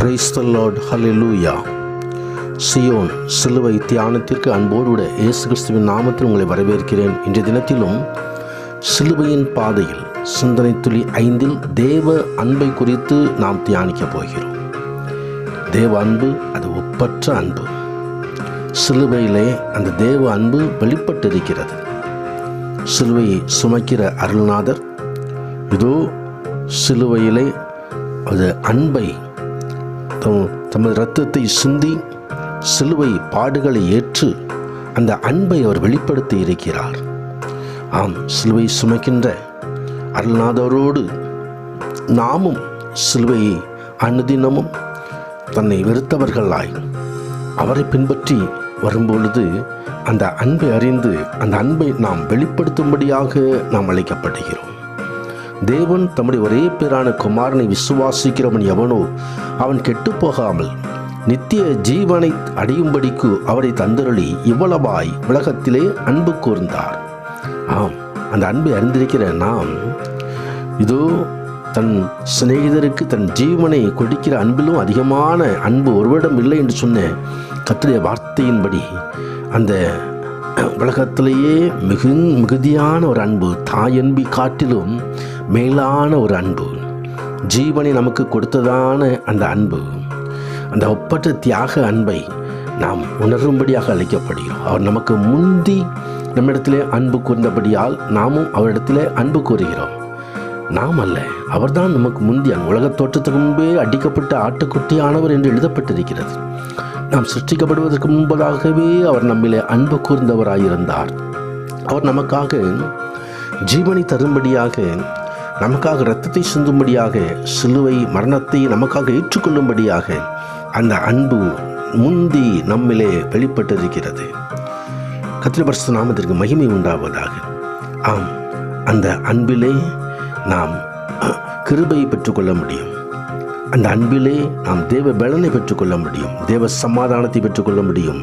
பிரைஸ்தல்லாட் ஹalleluya Zion சிலுவை தியானத்திற்கு அன்போடு விட இயேசு கிறிஸ்துவின் நாமத்தில் உங்களை வரவேற்கிறேன். இன்றைய தினத்திலும் சிலுவையின் பாதையில் சிந்தனை துளி ஐந்தில் தேவ அன்பை குறித்து நாம் தியானிக்கப் போகிறோம். தேவ அன்பு அது ஒப்பற்ற அன்பு. சிலுவையிலே அந்த தேவ அன்பு வெளிப்பட்டிருக்கிறது. சிலுவையை சுமக்கிற அருள்நாதர் இதோ சிலுவையிலே அது அன்பை தம் தமது இரத்தத்தை சிந்தி சிலுவை பாடுகளை ஏற்று அந்த அன்பை அவர் வெளிப்படுத்தி இருக்கிறார். ஆம் சிலுவை சுமைக்கின்ற அருள்நாதரோடு நாமும் சிலுவையை அனுதினமும் தன்னை வெறுத்தவர்களாய் அவரை பின்பற்றி வரும்பொழுது அந்த அன்பை அறிந்து அந்த அன்பை நாம் வெளிப்படுத்தும்படியாக நாம் அழைக்கப்படுகிறோம். தேவன் தம்முடைய ஒரே பேரான குமாரனை விசுவாசிக்கிறவன் எவனோ அவன் கெட்டு போகாமல் நித்திய ஜீவனை அடையும்படிக்கு அவரை தந்தருளி இவ்வளவாய் உலகத்திலே அன்பு கூர்ந்தார். ஆம் அந்த அன்பை அறிந்திருக்கிற நாம் இதோ தன் சிநேகிதருக்கு தன் ஜீவனை கொடுக்கிற அன்பிலும் அதிகமான அன்பு ஒருவரிடம் இல்லை என்று சொன்ன கத்துடைய வார்த்தையின்படி அந்த உலகத்திலேயே மிகு மிகுதியான ஒரு அன்பு தாயன்பி காட்டிலும் மேலான ஒரு அன்பு. ஜீவனை நமக்கு கொடுத்ததான அந்த அன்பு. அந்த ஒப்பற்ற தியாக அன்பை நாம் உணரும்படியாக அழைக்கப்படுகிறோம். அவர் நமக்கு முந்தி நம்மிடத்திலே அன்பு கூர்ந்தபடியால் நாமும் அவரிடத்திலே அன்பு கூறுகிறோம். நாம் அல்ல அவர்தான் நமக்கு முந்தி உலகத் தோற்றத்துக்கு முன்பே அடிக்கப்பட்ட ஆட்டுக்குட்டியானவர் என்று எழுதப்பட்டிருக்கிறது. நாம் சிருஷ்டிக்கப்படுவதற்கு முன்பதாகவே அவர் நம்மிலே அன்பு கூர்ந்தவராயிருந்தார். அவர் நமக்காக ஜீவனை தரும்படியாக நமக்காக இரத்தத்தை சிந்தும்படியாக சிலுவை மரணத்தை நமக்காக ஏற்றுக்கொள்ளும்படியாக அந்த அன்பு முந்தி நம்மிலே வெளிப்பட்டிருக்கிறது. கத்திரபர்ச நாமத்திற்கு மகிமை உண்டாவதாக. ஆம் அந்த அன்பிலே நாம் கிருபையை பெற்றுக்கொள்ள முடியும். அந்த அன்பிலே நாம் தேவ பலனை பெற்றுக்கொள்ள முடியும். தேவ சமாதானத்தை பெற்றுக்கொள்ள முடியும்.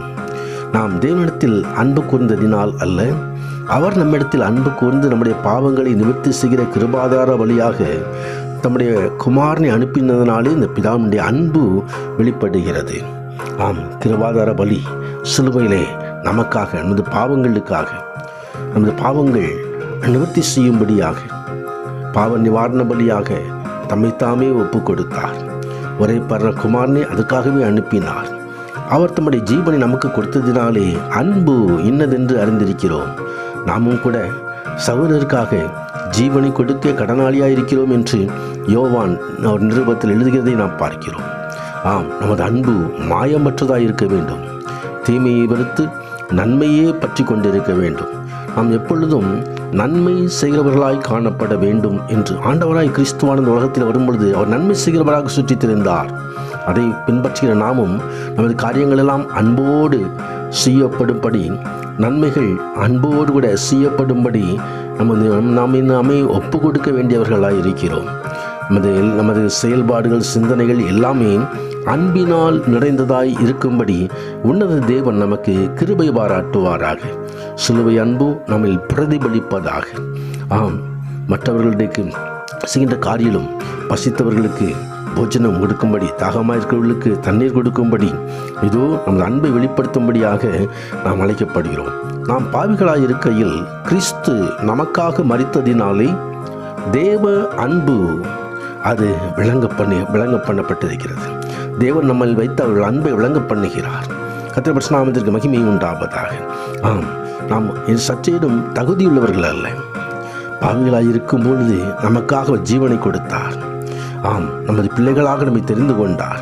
நாம் தேவனிடத்தில் அன்பு கூர்ந்ததினால் அல்ல அவர் நம்மிடத்தில் அன்பு கூர்ந்து நம்முடைய பாவங்களை நிவர்த்தி செய்கிற கிருபாதார வழியாக தம்முடைய குமாரனை அனுப்பினதனாலே இந்த பிதாவுடைய அன்பு வெளிப்படுகிறது. ஆம் கிருபாதார பலி சிலுவையிலே நமக்காக நமது பாவங்களுக்காக நமது பாவங்கள் நிவர்த்தி செய்யும்படியாக பாவ நிவாரண பலியாக தம்மைத்தாமே ஒப்பு கொடுத்தார் ஒரே பர்ற குமாரனை அதுக்காகவே அனுப்பினார். அவர் தம்முடைய ஜீவனை நமக்கு கொடுத்ததினாலே அன்பு இன்னதென்று அறிந்திருக்கிறோம். நாமும் கூட சகோதரருக்காக ஜீவனை கொடுக்க கடனாளியாக இருக்கிறோம் என்று யோவான் அவர் நிருபத்தில் எழுதுகிறதை நாம் பார்க்கிறோம். ஆம் நமது அன்பு மாயமற்றதாக இருக்க வேண்டும். தீமையை வெறுத்து நன்மையே பற்றி கொண்டிருக்க வேண்டும் நாம் எப்பொழுதும் நன்மை செய்கிறவர்களாய் காணப்பட வேண்டும் என்று ஆண்டவராய் கிறிஸ்துவானந்த உலகத்தில் வரும்பொழுது அவர் நன்மை செய்கிறவராக சுற்றித் திரிந்தார் அதை பின்பற்றுகிற நாமும் நமது காரியங்களெல்லாம் அன்போடு செய்யப்படும்படி நன்மைகள் அன்போடு கூட செய்யப்படும்படி நமது நாம் நம்மை ஒப்பு கொடுக்க வேண்டியவர்களாக இருக்கிறோம் நமது நமது செயல்பாடுகள் சிந்தனைகள் எல்லாமே அன்பினால் நிறைந்ததாய் இருக்கும்படி உன்னத தேவன் நமக்கு கிருபை பாராட்டுவாராக. சிலுவை அன்பு நம்மில் பிரதிபலிப்பதாக. ஆம் மற்றவர்களுக்கு செய்கின்ற காரியிலும் பசித்தவர்களுக்கு போஜனம் கொடுக்கும்படி தாகமாக இருக்கிறவர்களுக்கு தண்ணீர் கொடுக்கும்படி இதோ நமது அன்பை வெளிப்படுத்தும்படியாக நாம் அழைக்கப்படுகிறோம். நாம் பாவிகளாக இருக்கையில் கிறிஸ்து நமக்காக மறித்ததினாலே தேவ அன்பு அது விளங்க பண்ணி விளங்க பண்ணப்பட்டிருக்கிறது. தேவன் நம்மை வைத்து அவர்கள் அன்பை விளங்க பண்ணுகிறார். கத்திர நாமத்திற்கு மகிமை உண்டாவதாக. ஆம் நாம் சற்றேனும் தகுதியுள்ளவர்கள் அல்ல. பாவிகளாக இருக்கும் பொழுது நமக்காக ஜீவனை கொடுத்தார். ஆம் நமது பிள்ளைகளாக நம்மை தெரிந்து கொண்டார்.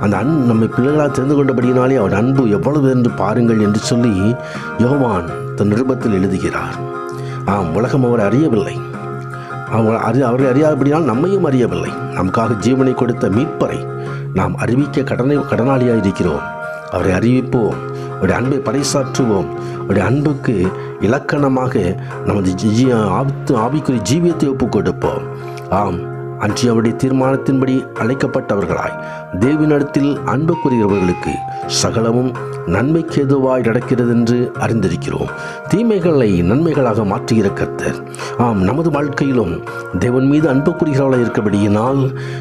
அந்த அன் நம்மை பிள்ளைகளாக தெரிந்து கொண்டபடியினாலே அவர் அன்பு எவ்வளவு என்று பாருங்கள் என்று சொல்லி யோவான் தன் நிருபத்தில் எழுதுகிறார். ஆம் உலகம் அவர் அறியவில்லை. அவங்க அறி அவரை அறியாதபடியால் நம்மையும் அறியவில்லை. நமக்காக ஜீவனை கொடுத்த மீட்பரை நாம் அறிவிக்க கடனை கடனாளியாக இருக்கிறோம். அவரை அறிவிப்போம். அவருடைய அன்பை பறைசாற்றுவோம். அவருடைய அன்புக்கு இலக்கணமாக நமது ஜி ஆபத்து ஆவிக்குரிய ஜீவியத்தை ஒப்புக் கொடுப்போம் ஆம். அன்று அவருடைய தீர்மானத்தின்படி அழைக்கப்பட்டவர்களாய் தேவினிடத்தில் அன்பு கூறுகிறவர்களுக்கு சகலமும் நன்மைக்கு எதுவாய் நடக்கிறது என்று அறிந்திருக்கிறோம். தீமைகளை நன்மைகளாக மாற்றுகிற கர்த்தர். ஆம் நமது வாழ்க்கையிலும் தேவன் மீது அன்பு கூறுகிறவர்களாக இருக்கிறபடியினால்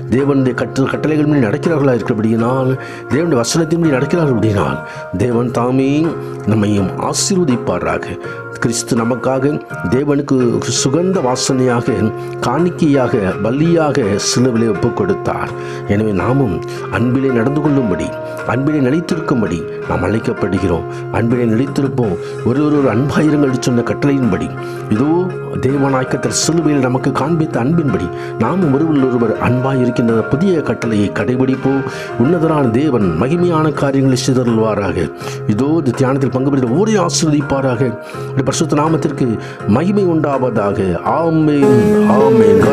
தேவனுடைய கற்று கட்டளைகள் மீது நடக்கிறார்களாக இருக்கபடியினால் தேவனுடைய வசனத்தின் மீது நடக்கிறார்கள் அப்படினால் தேவன் தாமே நம்மையும் ஆசீர்வதிப்பாராக. கிறிஸ்து நமக்காக தேவனுக்கு சுகந்த வாசனையாக காணிக்கையாக பலியாக சிலுவிலே ஒப்புக் கொடுத்தார் எனவே நாமும் அன்பிலே நடந்து கொள்ளும்படி அன்பிலே நிலைத்திருக்கும்படி நாம் அழைக்கப்படுகிறோம். அன்பிலே நிலைத்திருப்போம். ஒரு ஒரு ஒரு அன்பாயிரங்கள் சொன்ன கட்டளையின்படி இதோ தேவநாயக்கத்தர் சிலுவையில் நமக்கு காண்பித்த அன்பின்படி நாமும் ஒருவர் ஒருவர் அன்பாய் இருக்கின்ற புதிய கட்டளையை கடைபிடிப்போம். உன்னதரான தேவன் மகிமையான காரியங்களை சிதறுவாராக இதோ இந்த தியானத்தில் பங்கு பெற்ற ஊரை ஆசீர்வதிப்பாராக. பரிசுத்த நாமத்திற்கு மகிமை உண்டாவதாக. ஆமென் ஆமென்.